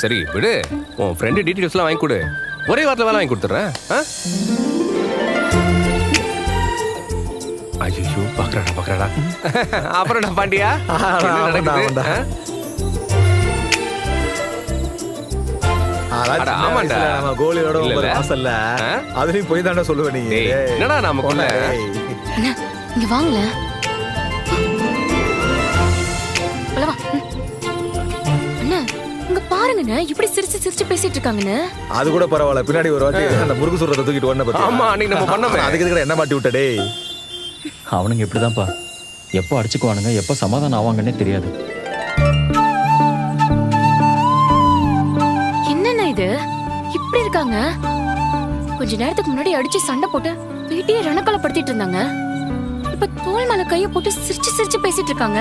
சரி விடு உன் ஃப்ரெண்டு டீட்டெயில்ஸ்லாம் வாங்கி கொடு ஒரே வாரத்தில் வேலை வாங்கி கொடுத்துட்றேன் ஆ ஐயோ பார்க்கறாடா பார்க்கறாடா அப்புறம் நான் பாண்டியா என்ன நடக்குது. ஆ? அதான் அட, சின்ன ஆமாண்டா. வயசுல நம்ம கோலியோட இல்ல, ஒன்பது இல்ல. மாசம்ல ஆ? அதுலயும் போய் தாண்டா சொல்லுவ நீ டேய், என்னடா நமக்குள்ள? அண்ணா இங்க வாங்கல பாருங்கண்ணே இப்படி சிரிச்சு சிரிச்சு பேசிட்டு இருக்காங்கண்ணே. அது கூட பரவாயில்ல. பின்னாடி ஒரு வாட்டி அந்த முறுக்கு சுடுறத தூக்கிட்டு ஓடுன பத்தியா? ஆமா, அன்னைக்கு நம்ம பண்ணோமே. அதுக்கு எதுக்குடா என்ன மாட்டி விட்ட டேய்? அவனுங்க இப்படிதான்ப்பா. எப்போ அடிச்சுக்குவானுங்க எப்போ சமாதானம் ஆவாங்கன்னே தெரியாது. என்னண்ணா இது? இப்படி இருக்காங்க? கொஞ்ச நேரத்துக்கு முன்னாடி அடிச்சு சண்டை போட்டு வீட்டையே ரணக்கலப்படுத்திட்டு இருந்தாங்க. இப்ப தோல் மேல கைய போட்டு சிரிச்சு சிரிச்சு பேசிட்டு இருக்காங்க.